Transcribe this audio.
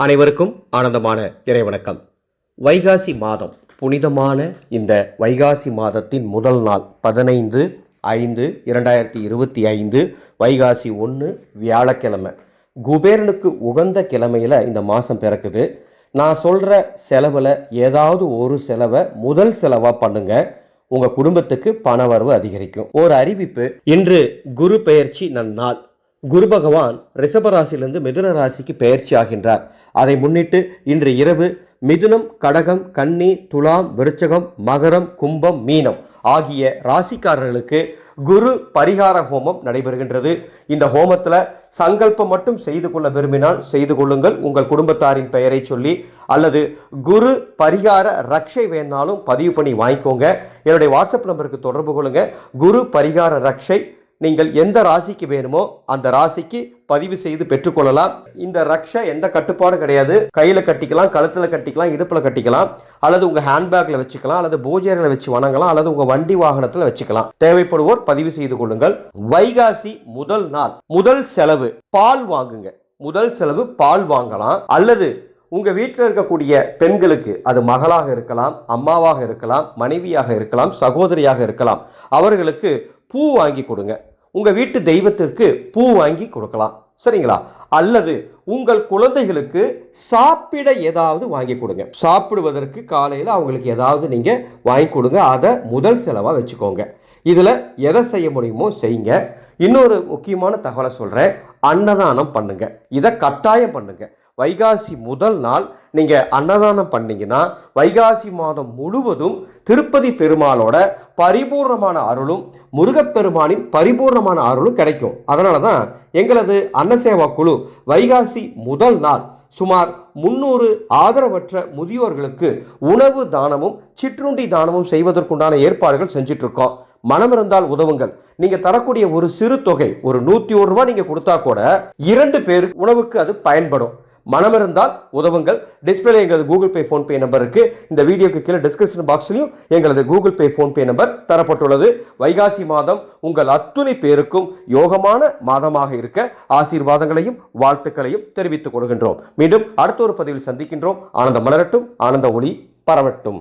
அனைவருக்கும் ஆனந்தமான இறைவணக்கம். வைகாசி மாதம் புனிதமான இந்த வைகாசி மாதத்தின் முதல் நாள் பதினைந்து ஐந்து இரண்டாயிரத்தி இருபத்தி ஐந்து வைகாசி ஒன்று வியாழக்கிழமை. குபேரனுக்கு உகந்த கிழமையில் இந்த மாதம் பிறக்குது. நான் சொல்கிற செலவில் ஏதாவது ஒரு செலவை முதல் செலவாக பண்ணுங்க. உங்கள் குடும்பத்துக்கு பணவரவு அதிகரிக்கும். ஒரு அறிவிப்பு இன்று குரு பெயர்ச்சி நன்னாள். குரு பகவான் ரிஷபராசியிலிருந்து மிதுன ராசிக்கு பெயர்ச்சி ஆகின்றார். அதை முன்னிட்டு இன்று இரவு மிதுனம் கடகம் கன்னி துலாம் விருச்சகம் மகரம் கும்பம் மீனம் ஆகிய ராசிக்காரர்களுக்கு குரு பரிகார ஹோமம் நடைபெறுகின்றது. இந்த ஹோமத்தில் சங்கல்பம் மட்டும் செய்து கொள்ள விரும்பினால் செய்து கொள்ளுங்கள். உங்கள் குடும்பத்தாரின் பெயரை சொல்லி அல்லது குரு பரிகார ரக்ஷை வேணாலும் பதிவு பண்ணி வாங்கிக்கோங்க. என்னுடைய வாட்ஸ்அப் நம்பருக்கு தொடர்பு கொள்ளுங்கள் குரு பரிகார ரக்ஷை நீங்கள் எந்த ராசிக்கு வேணுமோ அந்த ராசிக்கு பதிவு செய்து பெற்றுக்கொள்ளலாம். இந்த ரக்ஷா எந்த கட்டுப்பாடும் கிடையாது. கையில் கட்டிக்கலாம் கழுத்தில் கட்டிக்கலாம் இடுப்பில் கட்டிக்கலாம். அல்லது உங்கள் ஹேண்ட்பேக்கில் வச்சுக்கலாம் அல்லது பூஜைகளை வச்சு வணங்கலாம் அல்லது உங்கள் வண்டி வாகனத்தில் வச்சுக்கலாம். தேவைப்படுவோர் பதிவு செய்து கொள்ளுங்கள். வைகாசி முதல் நாள். முதல் செலவு பால் வாங்குங்க. முதல் செலவு பால் வாங்கலாம். அல்லது உங்க வீட்டில் இருக்கக்கூடிய பெண்களுக்கு அது மகளாக இருக்கலாம் அம்மாவாக இருக்கலாம் மனைவியாக இருக்கலாம் சகோதரியாக இருக்கலாம். அவர்களுக்கு பூ வாங்கி கொடுங்க. உங்கள் வீட்டு தெய்வத்திற்கு பூ வாங்கி கொடுக்கலாம். சரிங்களா? அல்லது உங்கள் குழந்தைகளுக்கு சாப்பிட ஏதாவது வாங்கி கொடுங்க. சாப்பிடுவதற்கு காலையில் அவங்களுக்கு ஏதாவது நீங்கள் வாங்கி கொடுங்க. அதை முதல் செலவாக வச்சுக்கோங்க. இதில் எதை செய்ய முடியுமோ செய்யுங்க. இன்னொரு முக்கியமான தகவலை சொல்கிறேன் அன்னதானம் பண்ணுங்கள் இதை கட்டாயம் பண்ணுங்கள் வைகாசி முதல் நாள் நீங்கள் அன்னதானம் பண்ணிங்கன்னா வைகாசி மாதம் முழுவதும் திருப்பதி பெருமாளோட பரிபூர்ணமான அருளும் முருகப்பெருமானின் பரிபூர்ணமான அருளும் கிடைக்கும். அதனால தான் எங்களது அன்னசேவா குழு வைகாசி முதல் நாள் சுமார் முன்னூறு ஆதரவற்ற முதியோர்களுக்கு உணவு தானமும் சிற்றுண்டி தானமும் செய்வதற்குண்டான ஏற்பாடுகள் செஞ்சிட்ருக்கோம். மனம் இருந்தால் உதவுங்கள். நீங்கள் தரக்கூடிய ஒரு சிறு தொகை ஒரு நூற்றி ஒரு ரூபா நீங்கள் கொடுத்தா கூட இரண்டு பேர் உணவுக்கு அது பயன்படும். மனம் இருந்தால் உதவுங்கள். டிஸ்பிளே எங்களது கூகுள் பே ஃபோன்பே நம்பருக்கு இந்த வீடியோக்கு கீழே டிஸ்கிரிப்ஷன் பாக்ஸ்லையும் எங்களது கூகுள் பே ஃபோன்பே நம்பர் தரப்பட்டுள்ளது. வைகாசி மாதம் உங்கள் அத்துணை பேருக்கும் யோகமான மாதமாக இருக்க ஆசீர்வாதங்களையும் வாழ்த்துக்களையும் தெரிவித்துக் கொள்கின்றோம். மீண்டும் அடுத்த ஒரு பதிவில் சந்திக்கின்றோம். ஆனந்த மலரட்டும் ஆனந்த ஒளி பரவட்டும்.